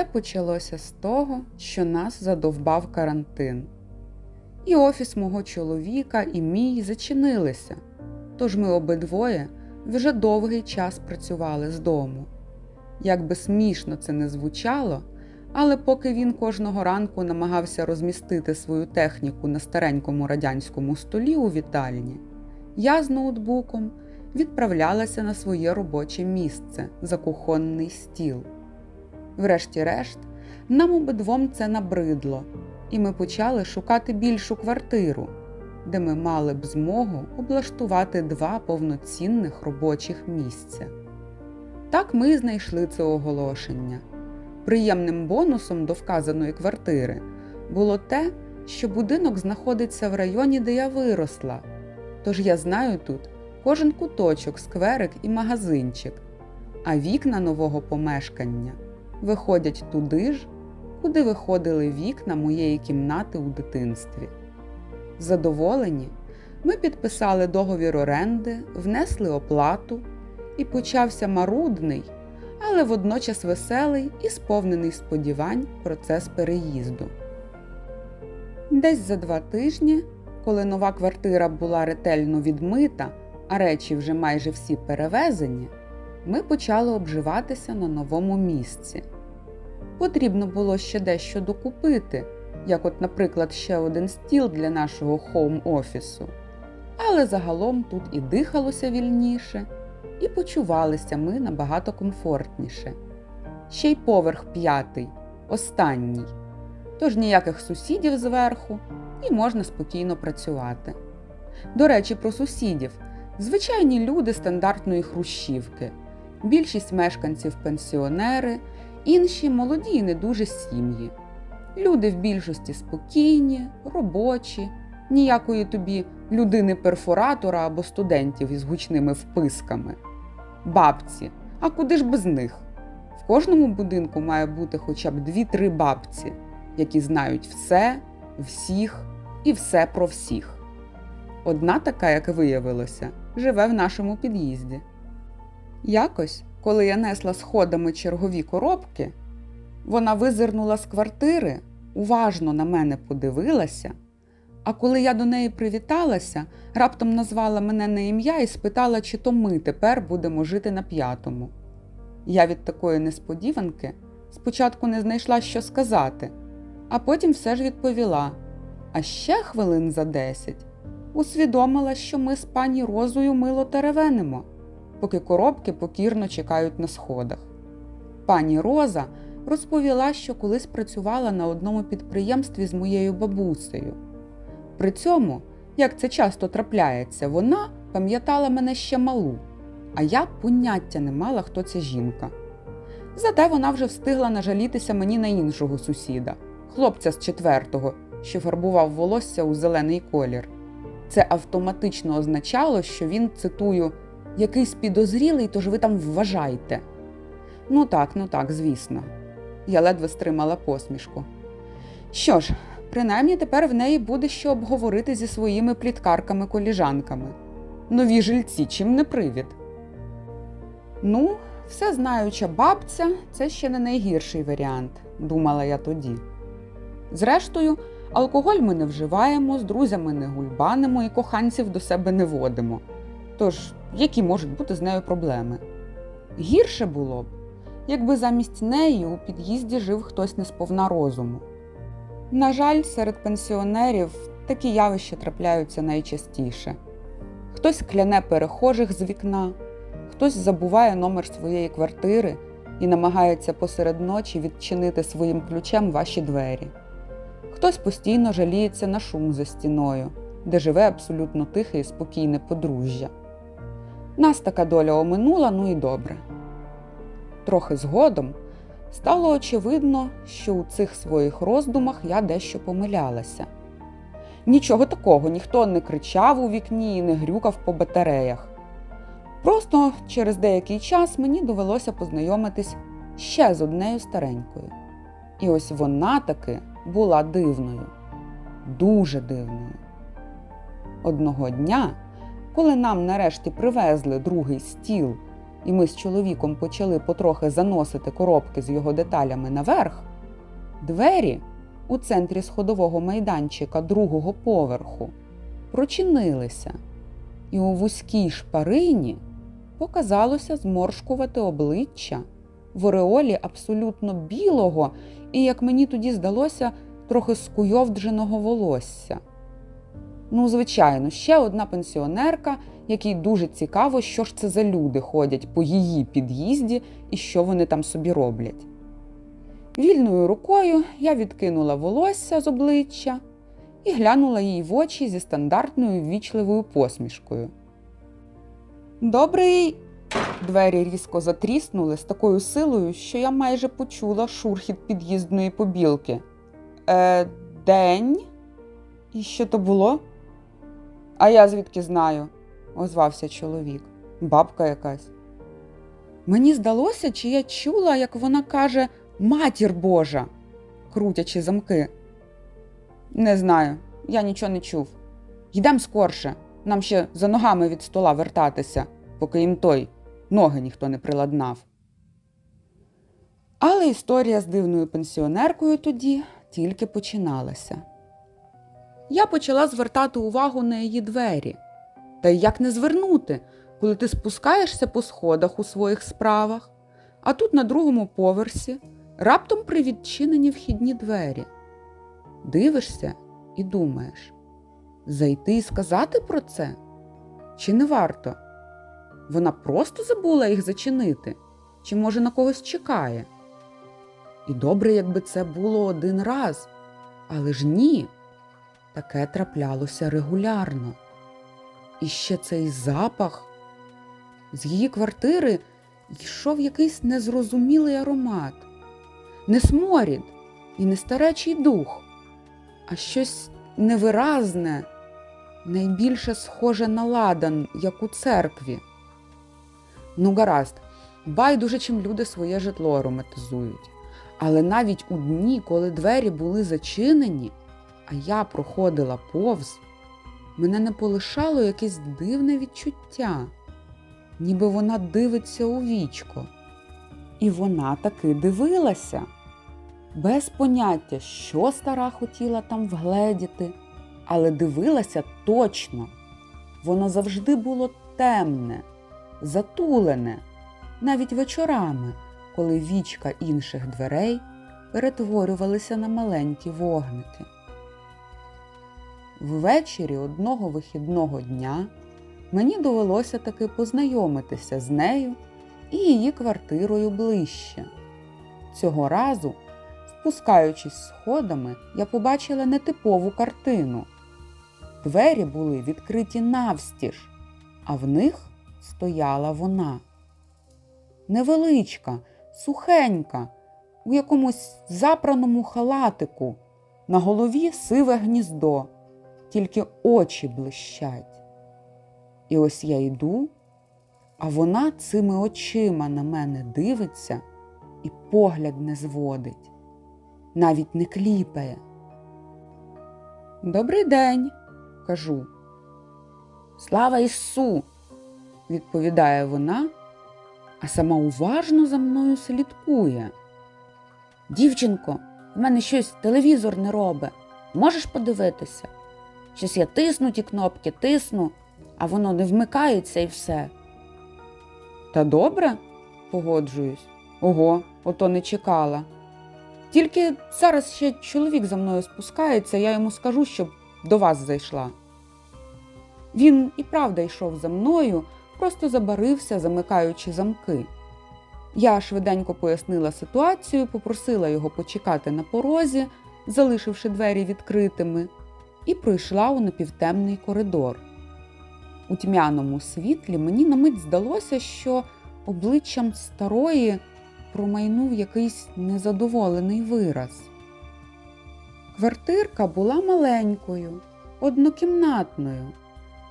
Все почалося з того, що нас задовбав карантин. І офіс мого чоловіка, і мій зачинилися, тож ми обидвоє вже довгий час працювали з дому. Як би смішно це не звучало, але поки він кожного ранку намагався розмістити свою техніку на старенькому радянському столі у вітальні, я з ноутбуком відправлялася на своє робоче місце за кухонний стіл. Врешті-решт, нам обидвом це набридло, і ми почали шукати більшу квартиру, де ми мали б змогу облаштувати два повноцінних робочих місця. Так ми знайшли це оголошення. Приємним бонусом до вказаної квартири було те, що будинок знаходиться в районі, де я виросла. Тож я знаю тут кожен куточок, скверик і магазинчик, а вікна нового помешкання виходять туди ж, куди виходили вікна моєї кімнати у дитинстві. Задоволені, ми підписали договір оренди, внесли оплату, і почався марудний, але водночас веселий і сповнений сподівань процес переїзду. Десь за два тижні, коли нова квартира була ретельно відмита, а речі вже майже всі перевезені, ми почали обживатися на новому місці. Потрібно було ще дещо докупити, як, от, наприклад, ще один стіл для нашого хоум-офісу. Але загалом тут і дихалося вільніше, і почувалися ми набагато комфортніше. Ще й поверх п'ятий, останній. Тож ніяких сусідів зверху, і можна спокійно працювати. До речі, про сусідів звичайні люди стандартної хрущівки. Більшість мешканців пенсіонери, інші молоді і не дуже сім'ї. Люди в більшості спокійні, робочі, ніякої тобі людини-перфоратора або студентів із гучними вписками. Бабці, а куди ж без них? В кожному будинку має бути хоча б дві-три бабці, які знають все, всіх і все про всіх. Одна така, як виявилося, живе в нашому під'їзді. Якось, коли я несла сходами чергові коробки, вона визирнула з квартири, уважно на мене подивилася, а коли я до неї привіталася, раптом назвала мене на ім'я і спитала, чи то ми тепер будемо жити на п'ятому. Я від такої несподіванки спочатку не знайшла, що сказати, а потім все ж відповіла. А ще хвилин за десять усвідомила, що ми з пані Розою мило теревенимо, поки коробки покірно чекають на сходах. Пані Роза розповіла, що колись працювала на одному підприємстві з моєю бабусею. При цьому, як це часто трапляється, вона пам'ятала мене ще малу, а я поняття не мала, хто ця жінка. Зате вона вже встигла нажалітися мені на іншого сусіда, хлопця з четвертого, що фарбував волосся у зелений колір. Це автоматично означало, що він, цитую, якийсь підозрілий, тож ви там вважайте. Ну так, ну так, звісно. Я ледве стримала посмішку. Що ж, принаймні тепер в неї буде що обговорити зі своїми пліткарками-коліжанками. Нові жильці, чим не привід. Ну, все знаюча бабця це ще не найгірший варіант, думала я тоді. Зрештою, алкоголь ми не вживаємо, з друзями не гульбанимо і коханців до себе не водимо. Тож, які можуть бути з нею проблеми? Гірше було б, якби замість неї у під'їзді жив хтось не сповна розуму. На жаль, серед пенсіонерів такі явища трапляються найчастіше. Хтось кляне перехожих з вікна, хтось забуває номер своєї квартири і намагається посеред ночі відчинити своїм ключем ваші двері. Хтось постійно жаліється на шум за стіною, де живе абсолютно тихе і спокійне подружжя. Нас така доля оминула, ну і добре. Трохи згодом стало очевидно, що у цих своїх роздумах я дещо помилялася. Нічого такого, ніхто не кричав у вікні і не грюкав по батареях. Просто через деякий час мені довелося познайомитись ще з однею старенькою. І ось вона таки була дивною, дуже дивною. Одного дня, коли нам нарешті привезли другий стіл і ми з чоловіком почали потрохи заносити коробки з його деталями наверх, двері у центрі сходового майданчика другого поверху прочинилися, і у вузькій шпарині показалося зморшкувати обличчя в ореолі абсолютно білого і, як мені тоді здалося, трохи скуйовдженого волосся. Ну, звичайно, ще одна пенсіонерка, якій дуже цікаво, що ж це за люди ходять по її під'їзді і що вони там собі роблять. Вільною рукою я відкинула волосся з обличчя і глянула їй в очі зі стандартною ввічливою посмішкою. Добрий. Двері різко затріснули з такою силою, що я майже почула шурхіт під'їздної побілки. Е, день? І що то було? А я звідки знаю, озвався чоловік. Бабка якась. Мені здалося, чи я чула, як вона каже Матір Божа, крутячи замки. Не знаю, я нічого не чув. Йдем скорше, нам ще за ногами від стола вертатися, поки їм той ноги ніхто не приладнав. Але історія з дивною пенсіонеркою тоді тільки починалася. Я почала звертати увагу на її двері. Та як не звернути, коли ти спускаєшся по сходах у своїх справах, а тут на другому поверсі раптом привідчинені вхідні двері. Дивишся і думаєш, зайти і сказати про це? Чи не варто? Вона просто забула їх зачинити, чи, може, на когось чекає? І добре, якби це було один раз, але ж ні. Таке траплялося регулярно. І ще цей запах. З її квартири йшов якийсь незрозумілий аромат, не сморід і не старечий дух, а щось невиразне, найбільше схоже на ладан, як у церкві. Ну, гаразд, байдуже, чим люди своє житло ароматизують. Але навіть у дні, коли двері були зачинені, а я проходила повз, мене не полишало якесь дивне відчуття, ніби вона дивиться у вічко. І вона таки дивилася, без поняття, що стара хотіла там вгледіти, але дивилася точно. Воно завжди було темне, затулене, навіть вечорами, коли вічка інших дверей перетворювалися на маленькі вогники. Ввечері одного вихідного дня мені довелося таки познайомитися з нею і її квартирою ближче. Цього разу, спускаючись сходами, я побачила нетипову картину. Двері були відкриті навстіж, а в них стояла вона. Невеличка, сухенька, у якомусь запраному халатику, на голові сиве гніздо тільки очі блищать. І ось я йду, а вона цими очима на мене дивиться і погляд не зводить, навіть не кліпає. Добрий день, кажу. Слава Ісу! відповідає вона, а сама уважно за мною слідкує. Дівчинко, в мене щось телевізор не робить. Можеш подивитися? Щось я тисну ті кнопки, тисну, а воно не вмикається і все. Та добре, погоджуюсь. Ого, ото не чекала. Тільки зараз ще чоловік за мною спускається, я йому скажу, щоб до вас зайшла. Він і правда йшов за мною, просто забарився, замикаючи замки. Я швиденько пояснила ситуацію, попросила його почекати на порозі, залишивши двері відкритими і пройшла у напівтемний коридор. У тьмяному світлі мені на мить здалося, що обличчям старої промайнув якийсь незадоволений вираз. Квартирка була маленькою, однокімнатною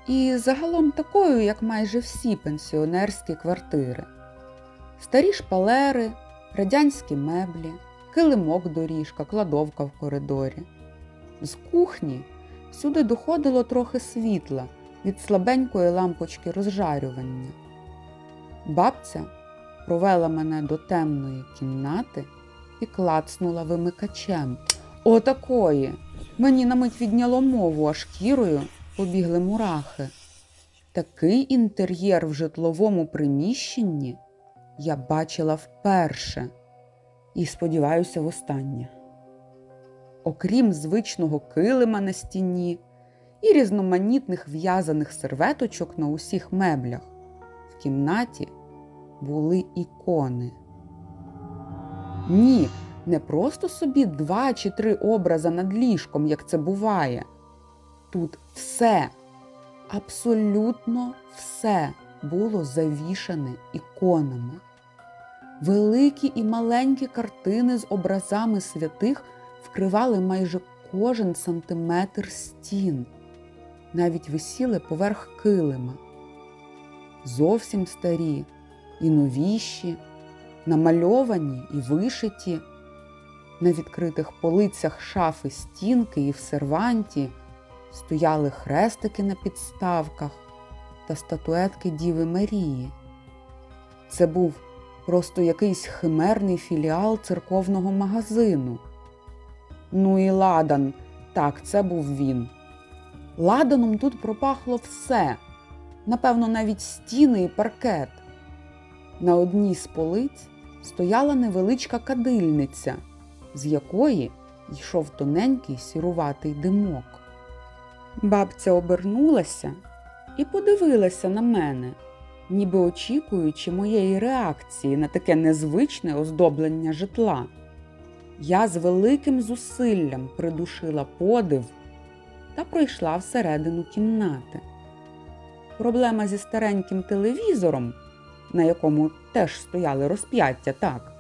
і загалом такою, як майже всі пенсіонерські квартири. Старі шпалери, радянські меблі, килимок доріжка, кладовка в коридорі. З кухні Сюди доходило трохи світла від слабенької лампочки розжарювання. Бабця провела мене до темної кімнати і клацнула вимикачем. Отакої. Мені на мить відняло мову, а шкірою побігли мурахи. Такий інтер'єр в житловому приміщенні я бачила вперше і сподіваюся востаннє. Окрім звичного килима на стіні і різноманітних в'язаних серветочок на усіх меблях, в кімнаті були ікони. Ні, не просто собі два чи три образи над ліжком, як це буває. Тут все, абсолютно все було завішане іконами. Великі і маленькі картини з образами святих вкривали майже кожен сантиметр стін, навіть висіли поверх килима. Зовсім старі і новіші, намальовані і вишиті. На відкритих полицях шафи стінки і в серванті стояли хрестики на підставках та статуетки Діви Марії. Це був просто якийсь химерний філіал церковного магазину. Ну і ладан, так, це був він. Ладаном тут пропахло все, напевно, навіть стіни і паркет. На одній з полиць стояла невеличка кадильниця, з якої йшов тоненький сіруватий димок. Бабця обернулася і подивилася на мене, ніби очікуючи моєї реакції на таке незвичне оздоблення житла. Я з великим зусиллям придушила подив та пройшла всередину кімнати. Проблема зі стареньким телевізором, на якому теж стояли розп'яття, так,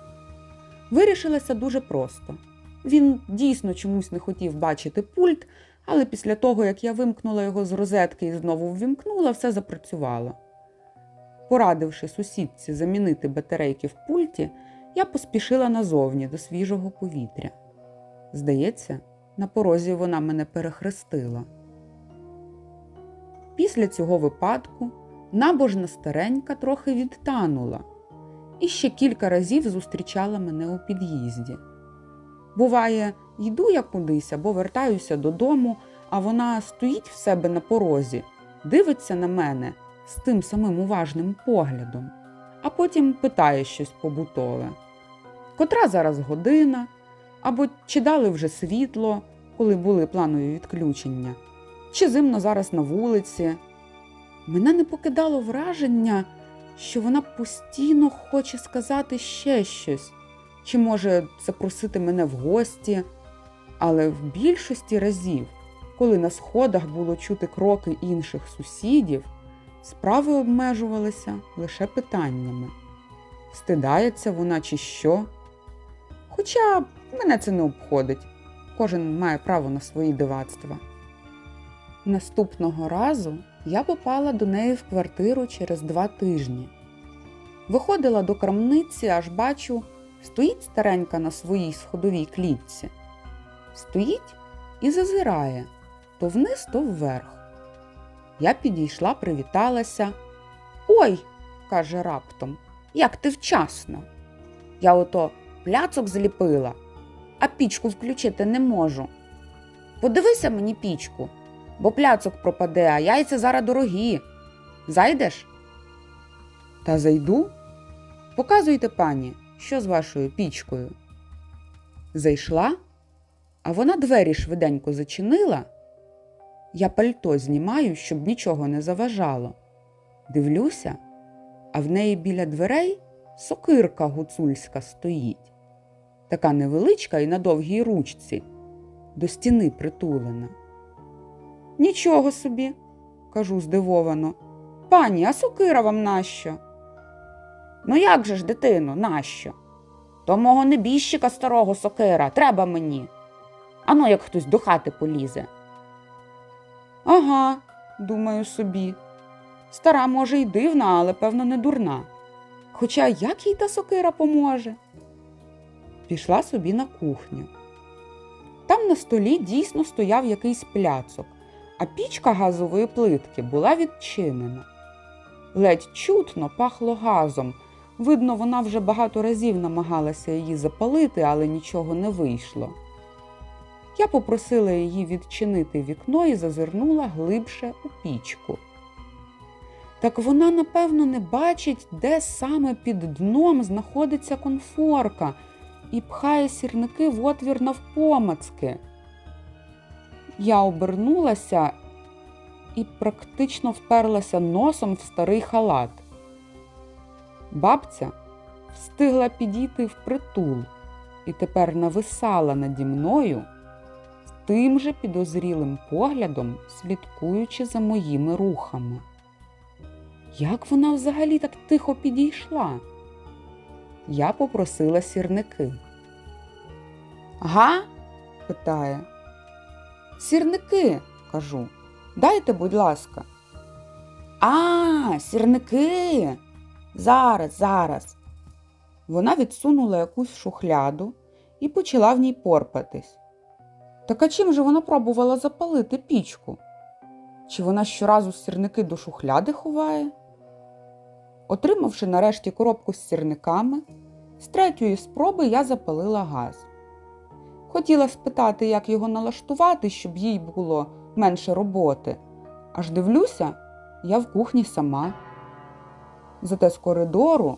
вирішилася дуже просто. Він дійсно чомусь не хотів бачити пульт, але після того, як я вимкнула його з розетки і знову ввімкнула, все запрацювало. Порадивши сусідці замінити батарейки в пульті, я поспішила назовні до свіжого повітря. Здається, на порозі вона мене перехрестила. Після цього випадку набожна старенька трохи відтанула і ще кілька разів зустрічала мене у під'їзді. Буває, йду я кудись або вертаюся додому, а вона стоїть в себе на порозі, дивиться на мене з тим самим уважним поглядом, а потім питає щось побутове. Котра зараз година, або чи дали вже світло, коли були планові відключення, чи зимно зараз на вулиці. Мене не покидало враження, що вона постійно хоче сказати ще щось, чи може запросити мене в гості. Але в більшості разів, коли на сходах було чути кроки інших сусідів, справи обмежувалися лише питаннями: стидається вона чи що. Хоча мене це не обходить, кожен має право на свої дивацтва. Наступного разу я попала до неї в квартиру через два тижні. Виходила до крамниці, аж бачу, стоїть старенька на своїй сходовій клітці. Стоїть і зазирає то вниз, то вверх. Я підійшла, привіталася. Ой, каже раптом, як ти вчасно. Я ото пляцок зліпила, а пічку включити не можу. Подивися мені пічку, бо пляцок пропаде, а яйця зараз дорогі. Зайдеш? Та зайду. Показуйте, пані, що з вашою пічкою. Зайшла, а вона двері швиденько зачинила. Я пальто знімаю, щоб нічого не заважало. Дивлюся, а в неї біля дверей сокирка гуцульська стоїть, така невеличка і на довгій ручці, до стіни притулена. Нічого собі, кажу здивовано. Пані, а сокира вам нащо? Ну як же ж, дитино, нащо? То мого небіжчика старого сокира, треба мені. Ану, як хтось до хати полізе. Ага, думаю собі. Стара, може, й дивна, але певно не дурна. Хоча як їй та сокира поможе? Пішла собі на кухню. Там на столі дійсно стояв якийсь пляцок, а пічка газової плитки була відчинена. Ледь чутно пахло газом. Видно, вона вже багато разів намагалася її запалити, але нічого не вийшло. Я попросила її відчинити вікно і зазирнула глибше у пічку. Так вона, напевно, не бачить, де саме під дном знаходиться конфорка, і пхає сірники в отвір навпомацки. Я обернулася і практично вперлася носом в старий халат. Бабця встигла підійти впритул і тепер нависала наді мною тим же підозрілим поглядом, слідкуючи за моїми рухами. Як вона взагалі так тихо підійшла? Я попросила сірники. Га? питає. Сірники, кажу. Дайте, будь ласка. А, сірники. Зараз, зараз. Вона відсунула якусь шухляду і почала в ній порпатись. Так а чим же вона пробувала запалити пічку? Чи вона щоразу сірники до шухляди ховає? Отримавши нарешті коробку з сірниками, з третьої спроби я запалила газ. Хотіла спитати, як його налаштувати, щоб їй було менше роботи. Аж дивлюся, я в кухні сама. Зате з коридору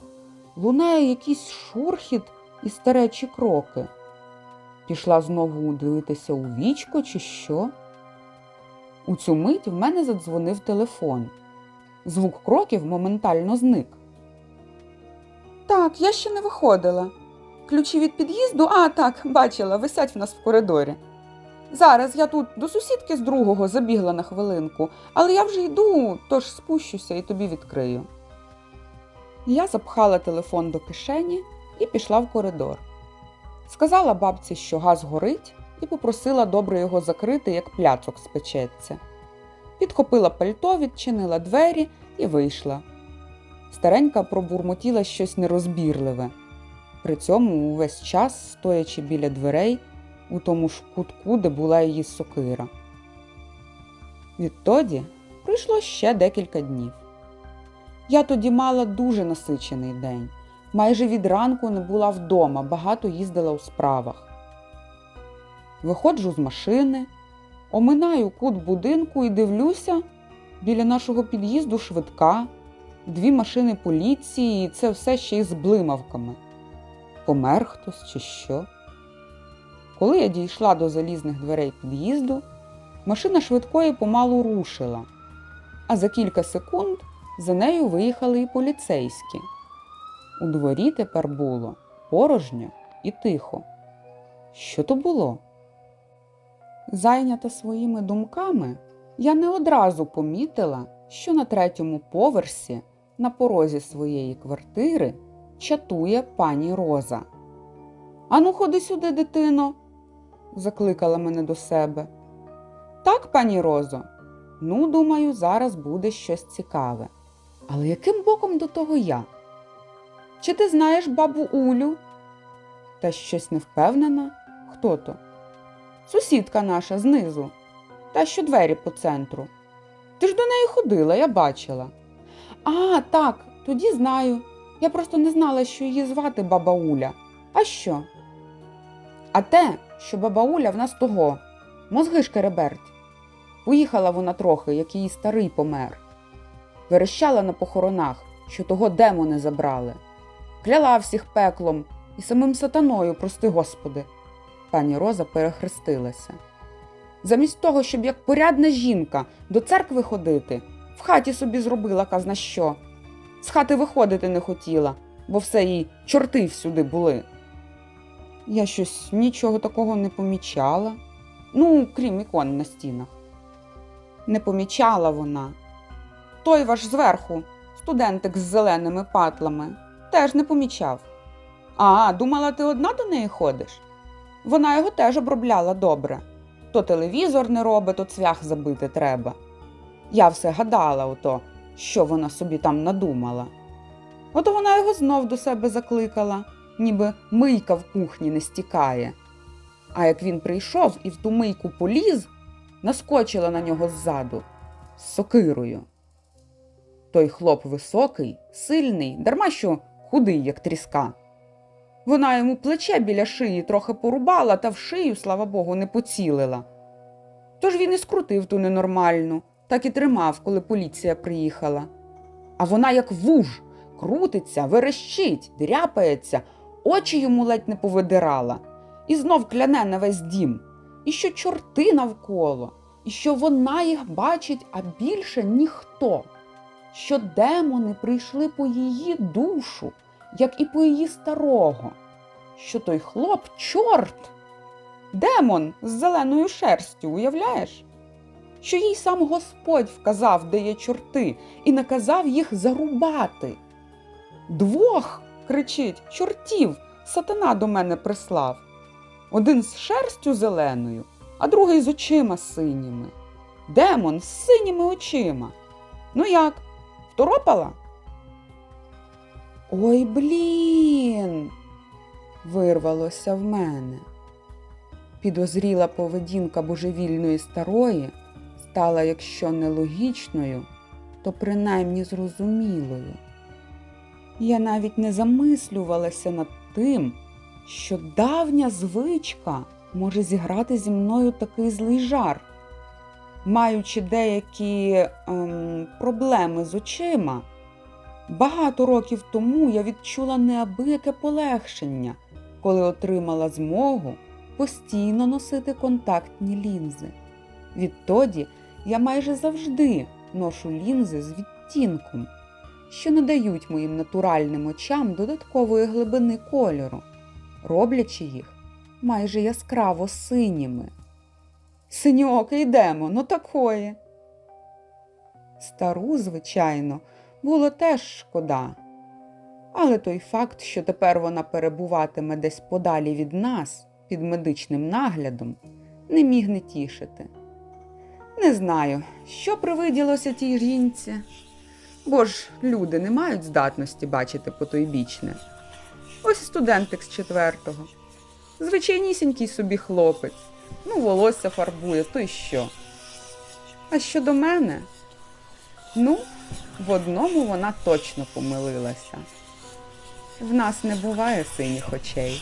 лунає якийсь шурхіт і старечі кроки. Пішла знову дивитися у вічко, чи що. У цю мить в мене задзвонив телефон. Звук кроків моментально зник. Так, я ще не виходила. Ключі від під'їзду, а так, бачила, висять в нас в коридорі. Зараз я тут до сусідки з другого забігла на хвилинку, але я вже йду, тож спущуся і тобі відкрию. Я запхала телефон до кишені і пішла в коридор. Сказала бабці, що газ горить, і попросила добре його закрити, як пляцок спечеться. Підхопила пальто, відчинила двері і вийшла. Старенька пробурмотіла щось нерозбірливе. При цьому увесь час, стоячи біля дверей, у тому ж кутку, де була її сокира. Відтоді пройшло ще декілька днів. Я тоді мала дуже насичений день. Майже від ранку не була вдома, багато їздила у справах. Виходжу з машини, оминаю кут будинку і дивлюся біля нашого під'їзду швидка, дві машини поліції, і це все ще й з блимавками. Помер хтось чи що. Коли я дійшла до залізних дверей під'їзду, машина швидкої помалу рушила, а за кілька секунд за нею виїхали і поліцейські. У дворі тепер було порожньо і тихо. Що то було? Зайнята своїми думками, я не одразу помітила, що на третьому поверсі, на порозі своєї квартири, чатує пані Роза. Ану, ходи сюди, дитино, закликала мене до себе. Так, пані Розо, ну, думаю, зараз буде щось цікаве. Але яким боком до того я? Чи ти знаєш бабу Улю? Та щось не впевнена? Хто то? Сусідка наша знизу, та що двері по центру. Ти ж до неї ходила, я бачила. А, так, тоді знаю. Я просто не знала, що її звати баба Уля. А що? А те, що баба Уля в нас того, мозги шкереберть. Поїхала вона трохи, як її старий помер. Верещала на похоронах, що того демони забрали. Кляла всіх пеклом і самим сатаною, прости Господи. Пані Роза перехрестилася. Замість того, щоб як порядна жінка до церкви ходити, в хаті собі зробила казна що. З хати виходити не хотіла, бо все їй чорти всюди були. Я щось нічого такого не помічала, ну, крім ікон на стінах. Не помічала вона. Той ваш зверху, студентик з зеленими патлами, теж не помічав. А, думала, ти одна до неї ходиш? Вона його теж обробляла добре. То телевізор не робить, то цвях забити треба. Я все гадала ото, що вона собі там надумала. Ото вона його знов до себе закликала, ніби мийка в кухні не стікає. А як він прийшов і в ту мийку поліз, наскочила на нього ззаду з сокирою. Той хлоп високий, сильний, дарма що худий, як тріска. Вона йому плече біля шиї трохи порубала, та в шию, слава Богу, не поцілила. Тож він і скрутив ту ненормальну, так і тримав, коли поліція приїхала. А вона, як вуж, крутиться, верещить, дряпається, очі йому ледь не повидирала, і знов кляне на весь дім, і що чорти навколо, і що вона їх бачить, а більше ніхто, що демони прийшли по її душу, як і по її старого, що той хлоп чорт, демон з зеленою шерстю, уявляєш? Що їй сам Господь вказав, де є чорти, і наказав їх зарубати. Двох, кричить, чортів сатана до мене прислав. Один з шерстю зеленою, а другий з очима синіми. Демон з синіми очима. Ну як, второпала? Ой, блін. вирвалося в мене. Підозріла поведінка божевільної старої стала, якщо не логічною, то принаймні зрозумілою. Я навіть не замислювалася над тим, що давня звичка може зіграти зі мною такий злий жар. Маючи деякі ем, проблеми з очима, багато років тому я відчула неабияке полегшення, коли отримала змогу постійно носити контактні лінзи. Відтоді я майже завжди ношу лінзи з відтінком, що надають моїм натуральним очам додаткової глибини кольору, роблячи їх майже яскраво синіми. Синьокий демон, ну такої. Стару, звичайно, було теж шкода. Але той факт, що тепер вона перебуватиме десь подалі від нас під медичним наглядом, не міг не тішити. Не знаю, що привиділося тій жінці, бо ж люди не мають здатності бачити потойбічне. Ось студентик з четвертого. Звичайнісінький собі хлопець. Ну, волосся фарбує, то й що. А щодо мене, ну, в одному вона точно помилилася. В нас не буває синіх очей.